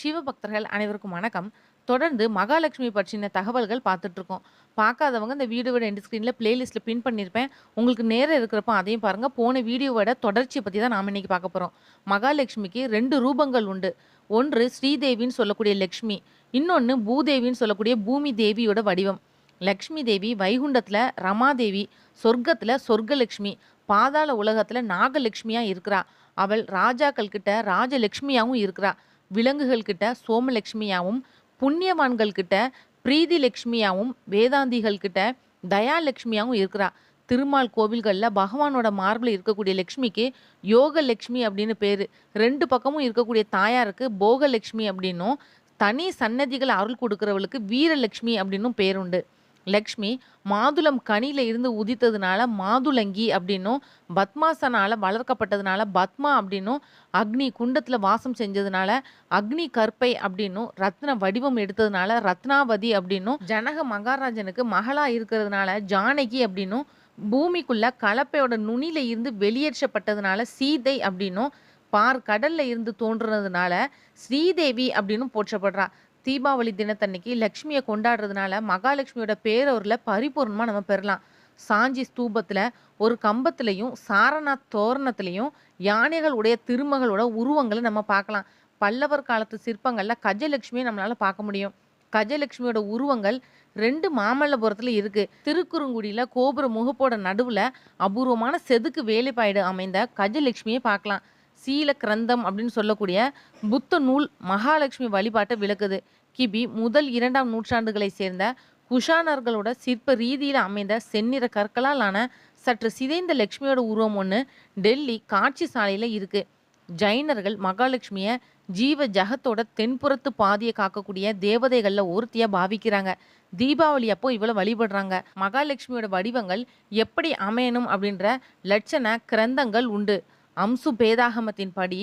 சிவபக்தர்கள் அனைவருக்கும் வணக்கம். தொடர்ந்து மகாலட்சுமி பற்றின தகவல்கள் பார்த்துட்டு இருக்கோம். பார்க்காதவங்க இந்த வீடியோவோட எண்ட் ஸ்க்ரீனில் பிளேலிஸ்ட்டில் பின் பண்ணியிருப்பேன். உங்களுக்கு நேரம் இருக்கிறப்போ அதையும் பாருங்கள் போன வீடியோவோட தொடர்ச்சியை பற்றி தான் நாம் இன்னைக்கு பார்க்க போகிறோம் மகாலட்சுமிக்கு ரெண்டு ரூபங்கள் உண்டு. ஒன்று ஸ்ரீதேவின்னு சொல்லக்கூடிய லக்ஷ்மி இன்னொன்று பூதேவின்னு சொல்லக்கூடிய பூமி தேவியோட வடிவம். லக்ஷ்மி தேவி வைகுண்டத்தில் ரமாதேவி, சொர்க்கத்தில் சொர்க்கலக்ஷ்மி பாதாள உலகத்தில் நாகலட்சுமியாக இருக்கிறா. அவள் ராஜாக்கள் கிட்ட ராஜலக்ஷ்மியாகவும் இருக்கிறா. விலங்குகள் கிட்ட சோமலட்சுமியாவும், புண்ணியவான்கள் கிட்ட பிரீதி லட்சுமியாவும், வேதாந்திகள் கிட்ட தயாலட்சுமியாவும் இருக்கிறா. திருமால் கோவில்களில் பகவானோட மார்பில் இருக்கக்கூடிய லக்ஷ்மிக்கு யோக லக்ஷ்மி அப்படின்னு பேர் ரெண்டு பக்கமும் இருக்கக்கூடிய தாயாருக்கு போகலட்சுமி அப்படின்னும், தனி சன்னதிகள் அருள் கொடுக்குறவளுக்கு வீரலட்சுமி அப்படின்னும் பேருண்டு. லக்ஷ்மி மாதுளம் கனியில இருந்து உதித்ததுனால மாதுளங்கி அப்படின்னும், பத்மாசனால வளர்க்கப்பட்டதுனால பத்மா அப்படின்னும், அக்னி குண்டத்துல வாசம் செஞ்சதுனால அக்னி கற்பை அப்படின்னும், ரத்ன வடிவம் எடுத்ததுனால ரத்னாவதி அப்படின்னும், ஜனக மகாராஜனுக்கு மகளா இருக்கிறதுனால ஜானகி அப்படின்னும், பூமிக்குள்ள கலப்பையோட நுனியில இருந்து வெளியேற்றப்பட்டதுனால சீதை அப்படின்னும், பார் கடல்ல இருந்து தோன்றுனதுனால ஸ்ரீதேவி அப்படின்னும் போற்றப்படுறா. தீபாவளி தினத்தன்னைக்கு லக்ஷ்மியை கொண்டாடுறதுனால மகாலட்சுமியோட பேரவரில் பரிபூர்ணமாக நம்ம பெறலாம். சாஞ்சி ஸ்தூபத்தில் ஒரு கம்பத்துலேயும் சாரநாத் தோரணத்திலயும் யானைகள் உடைய திருமகளோட உருவங்களை நம்ம பார்க்கலாம். பல்லவர் காலத்து சிற்பங்களில் கஜலட்சுமியை நம்மளால பார்க்க முடியும். கஜலட்சுமியோட உருவங்கள் ரெண்டு மாமல்லபுரத்தில் இருக்குது திருக்குறுங்குடியில் கோபுர முகப்போட நடுவில் அபூர்வமான செதுக்கு வேலைப்பாடு அமைந்த கஜலட்சுமியை பார்க்கலாம். சீல கிரந்தம் அப்படின்னு சொல்லக்கூடிய புத்த நூல் மகாலட்சுமி வழிபாட்டை விளக்குது. கிபி முதல் இரண்டாம் நூற்றாண்டுகளைச் சேர்ந்த குஷானர்களோட சிற்ப ரீதியில் அமைந்த செந்நிற கற்களால் ஆன சற்று சிதைந்த லட்சுமியோட உருவம் ஒன்று டெல்லி காட்சி சாலையில் இருக்கு. ஜைனர்கள் மகாலட்சுமியை ஜீவ ஜகத்தோட தென்புறத்து பாதியை காக்கக்கூடிய தேவதைகளில் ஒருத்தியாக பாவிக்கிறாங்க. தீபாவளி அப்போ இவ்வளோ வழிபடுறாங்க. மகாலட்சுமியோட வடிவங்கள் எப்படி அமையணும் அப்படின்ற லட்சண கிரந்தங்கள் உண்டு. அம்சு பேதாகமத்தின்படி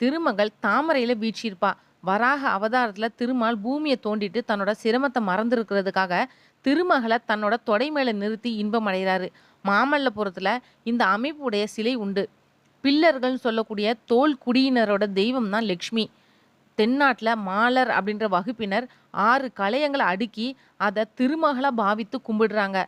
திருமகள் தாமரையில் வீழ்ச்சியிருப்பா வராக அவதாரத்தில் திருமால் பூமியை தோண்டிட்டு தன்னோட சிரமத்தை மறந்துருக்கிறதுக்காக திருமகளை தன்னோட தொடை மேலே நிறுத்தி இன்பம் அடைகிறாரு மாமல்லபுரத்தில் இந்த அமைப்புடைய சிலை உண்டு. பில்லர்கள்னு சொல்லக்கூடிய தோல் குடியினரோட தெய்வம் தான் லக்ஷ்மி தென்னாட்டில் மாலர் அப்படின்ற வகுப்பினர் ஆறு கலையங்களை அடுக்கி அதை திருமகளை பாவித்து கும்பிடுறாங்க.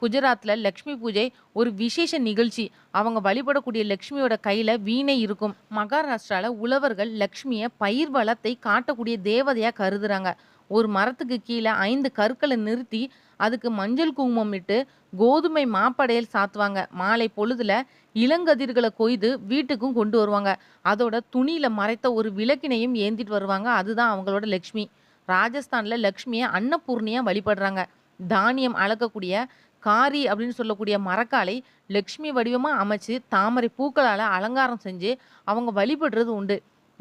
குஜராத்தில் லக்ஷ்மி பூஜை ஒரு விசேஷ நிகழ்ச்சி. அவங்க வழிபடக்கூடிய லக்ஷ்மியோட கையில் வீணை இருக்கும். மகாராஷ்டிராவில் உழவர்கள் லக்ஷ்மியை பயிர் வளத்தை காட்டக்கூடிய தேவதையாக கருதுறாங்க. ஒரு மரத்துக்கு கீழே ஐந்து கற்களை நிறுத்தி அதுக்கு மஞ்சள் குங்குமம் இட்டு கோதுமை மாப்படையல் சாத்துவாங்க. மாலை பொழுதுல இளங்கதிர்களை கொய்து வீட்டுக்கும் கொண்டு வருவாங்க. அதோட துணியில மறைத்த ஒரு விளக்கினையும் ஏந்திட்டு வருவாங்க. அதுதான் அவங்களோட லக்ஷ்மி ராஜஸ்தான்ல லக்ஷ்மியை அன்னபூர்ணியா வழிபடுறாங்க. தானியம் அளக்கக்கூடிய காரி அப்படின்னு சொல்லக்கூடிய மரக்காலை லக்ஷ்மி வடிவமாக அமைச்சு தாமரை பூக்களால் அலங்காரம் செஞ்சு அவங்க வழிபடுறது உண்டு.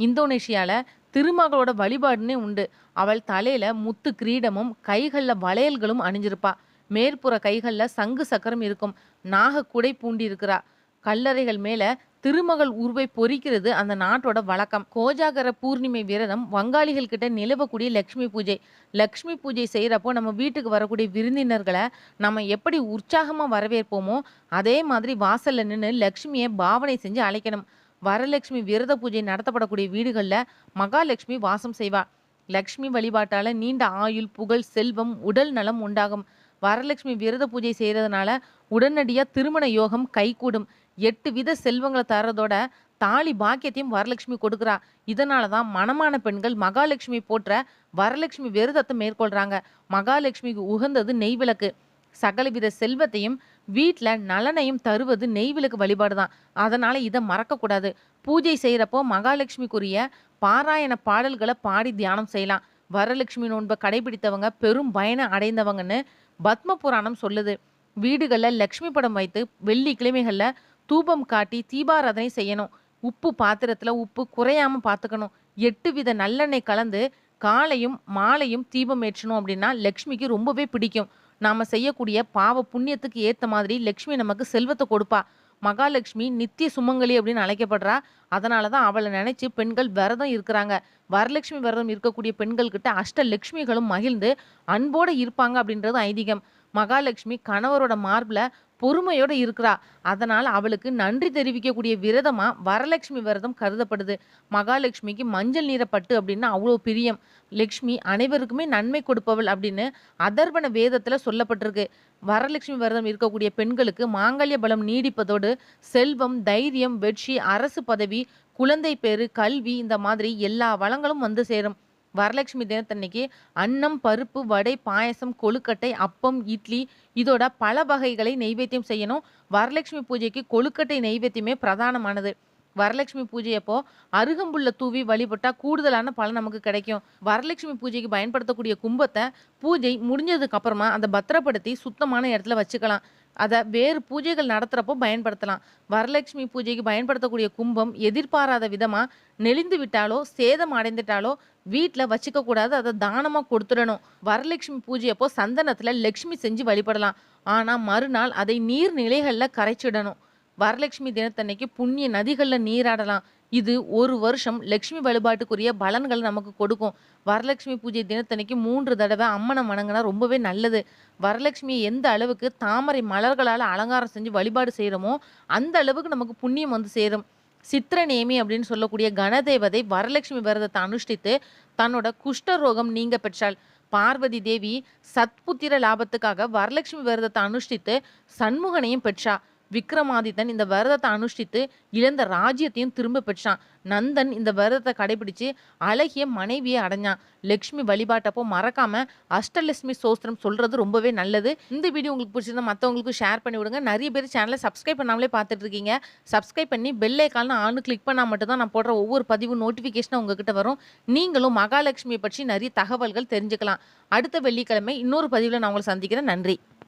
இந்தோனேஷியாவில் திருமகளோட வழிபாடுன்னே உண்டு. அவள் தலையில் முத்து கிரீடமும், கைகளில் வளையல்களும் அணிஞ்சிருப்பா. மேற்புற கைகளில் சங்கு சக்கரம் இருக்கும். நாக குடை பூண்டிருக்கிறா. கல்லறைகள் மேலே திருமகள் உருவை பொறிக்கிறது அந்த நாட்டோட வழக்கம். கோஜாகர பூர்ணிமை விரதம் வங்காளிகள் கிட்ட நிலவக்கூடிய லட்சுமி பூஜை. லக்ஷ்மி பூஜை செய்கிறப்போ நம்ம வீட்டுக்கு வரக்கூடிய விருந்தினர்களை நம்ம எப்படி உற்சாகமாக வரவேற்போமோ, அதே மாதிரி வாசல்ல நின்று லக்ஷ்மியை பாவனை செஞ்சு அழைக்கணும். வரலட்சுமி விரத பூஜை நடத்தப்படக்கூடிய வீடுகளில் மகாலட்சுமி வாசம் செய்வார் லக்ஷ்மி வழிபாட்டால் நீண்ட ஆயுள், புகழ், செல்வம், உடல் நலம் உண்டாகும். வரலட்சுமி விரத பூஜை செய்கிறதுனால உடனடியாக திருமண யோகம் கைகூடும். எட்டு வித செல்வங்களை தர்றதோட தாலி பாக்கியத்தையும் வரலட்சுமி கொடுக்குறா இதனால தான் மனமான பெண்கள் மகாலட்சுமி போற்ற வரலட்சுமி விரதத்தை மேற்கொள்கிறாங்க மகாலட்சுமிக்கு உகந்தது நெய் விளக்கு. சகலவித செல்வத்தையும், வீட்டில் நலனையும் தருவது நெய் விளக்கு வழிபாடு தான். அதனால் இதை மறக்கக்கூடாது பூஜை செய்கிறப்போ மகாலட்சுமிக்குரிய பாராயண பாடல்களை பாடி தியானம் செய்யலாம். வரலட்சுமி நோன்பை கடைபிடித்தவங்க பெரும் பயனை அடைந்தவங்கன்னு பத்ம புராணம் சொல்லுது. வீடுகளில் லக்ஷ்மி படம் வைத்து வெள்ளி கிழமைகளில் தூபம் காட்டி தீபாராதனை செய்யணும். உப்பு பாத்திரத்தில் உப்பு குறையாமல் பார்த்துக்கணும். எட்டு வித நல்லெண்ணெய் கலந்து காலையும், மாலையும் தீபம் ஏற்றணும் அப்படின்னா லக்ஷ்மிக்கு ரொம்பவே பிடிக்கும். நாம செய்யக்கூடிய பாவ புண்ணியத்துக்கு ஏற்ற மாதிரி லக்ஷ்மி நமக்கு செல்வத்தை கொடுப்பா. மகாலட்சுமி நித்திய சுமங்கலி அப்படின்னு அழைக்கப்படுறா. அதனால தான் அவளை நினைச்சு பெண்கள் விரதம் இருக்கிறாங்க. வரலட்சுமி விரதம் இருக்கக்கூடிய பெண்கள்கிட்ட அஷ்ட லட்சுமிகளும் மகிழ்ந்து அன்போடு இருப்பாங்க அப்படின்றது ஐதீகம். மகாலட்சுமி கணவரோட மார்பில் பொறுமையோடு இருக்கிறா. அதனால் அவளுக்கு நன்றி தெரிவிக்கக்கூடிய விரதமாக வரலட்சுமி விரதம் கருதப்படுது. மகாலட்சுமிக்கு மஞ்சள் நீரப்பட்டு அப்படின்னா அவ்வளோ பிரியம். லக்ஷ்மி அனைவருக்குமே நன்மை கொடுப்பவள் அப்படின்னு அதர்வன வேதத்தில் சொல்லப்பட்டிருக்கு. வரலட்சுமி விரதம் இருக்கக்கூடிய பெண்களுக்கு மாங்கல்ய பலம் நீடிப்பதோடு, செல்வம், தைரியம், வெற்றி, அரசு பதவி, குழந்தை பேரு கல்வி இந்த மாதிரி எல்லா வளங்களும் வந்து சேரும். வரலட்சுமி தினத்தன்னைக்கு அன்னம், பருப்பு, வடை, பாயசம் கொழுக்கட்டை, அப்பம், இட்லி இதோட பல வகைகளை நெய்வேத்தியம் செய்யணும். வரலட்சுமி பூஜைக்கு கொழுக்கட்டை நெய்வேத்தியமே பிரதானமானது. வரலட்சுமி பூஜை அப்போ அருகம்புல்ல தூவி வழிபட்டா கூடுதலான பலன் நமக்கு கிடைக்கும். வரலட்சுமி பூஜைக்கு பயன்படுத்தக்கூடிய கும்பத்தை பூஜை முடிஞ்சதுக்கு அப்புறமா அந்த பத்திரப்படுத்தி சுத்தமான இடத்துல வச்சுக்கலாம். அதை வேறு பூஜைகள் நடத்துகிறப்போ பயன்படுத்தலாம். வரலட்சுமி பூஜைக்கு பயன்படுத்தக்கூடிய கும்பம் எதிர்பாராத விதமாக நெளிந்து விட்டாலோ, சேதம் அடைந்துட்டாலோ வீட்டில் வச்சுக்கக்கூடாது அதை தானமாக கொடுத்துடணும். வரலட்சுமி பூஜையப்போ சந்தனத்தில் லக்ஷ்மி செஞ்சு வழிபடலாம். ஆனால் மறுநாள் அதை நீர்நிலைகளில் கரைச்சிடணும். வரலட்சுமி தினத்தன்னைக்கு புண்ணிய நதிகளில் நீராடலாம். இது ஒரு வருஷம் லட்சுமி வழிபாட்டுக்குரிய பலன்களை நமக்கு கொடுக்கும். வரலட்சுமி பூஜை தினத்தன்னைக்கு மூன்று தடவை அம்மனை வணங்கினா ரொம்பவே நல்லது. வரலட்சுமியை எந்த அளவுக்கு தாமரை மலர்களால் அலங்காரம் செஞ்சு வழிபாடு செய்கிறோமோ அந்த அளவுக்கு நமக்கு புண்ணியம் வந்து சேரும். சித்திரநேமி அப்படின்னு சொல்லக்கூடிய கணதேவதை வரலட்சுமி விரதத்தை அனுஷ்டித்து தன்னோட குஷ்டரோகம் நீங்க பெற்றாள். பார்வதி தேவி சத்புத்திர லாபத்துக்காக வரலட்சுமி விரதத்தை அனுஷ்டித்து சண்முகனையும் பெற்றா. விக்ரமாதித்தன் இந்த விரதத்தை அனுஷ்டித்து இழந்த ராஜ்யத்தையும் திரும்ப பெற்றான். நந்தன் இந்த விரதத்தை கடைபிடிச்சு அழகிய மனைவியை அடைஞ்சான். லக்ஷ்மி வழிபாட்டப்போ மறக்காம அஷ்டலட்சுமி சோஸ்திரம் சொல்றது ரொம்பவே நல்லது. இந்த வீடியோ உங்களுக்கு பிடிச்சிருந்தா மற்றவங்களுக்கு ஷேர் பண்ணி விடுங்க. நிறைய பேர் சேனலை சப்ஸ்கிரைப் பண்ணாமலே பார்த்துட்டு இருக்கீங்க. சப்ஸ்கிரைப் பண்ணி பெல் ஐகான்ல ஆல்னு கிளிக் பண்ணால் மட்டும் தான் நான் போடுற ஒவ்வொரு பதிவும் நோட்டிஃபிகேஷனும் உங்ககிட்ட வரும். நீங்களும் மகாலட்சுமியை பற்றி நிறைய தகவல்கள் தெரிஞ்சுக்கலாம். அடுத்த வெள்ளிக்கிழமை இன்னொரு பதிவில் நான் உங்களை சந்திக்கிறேன். நன்றி.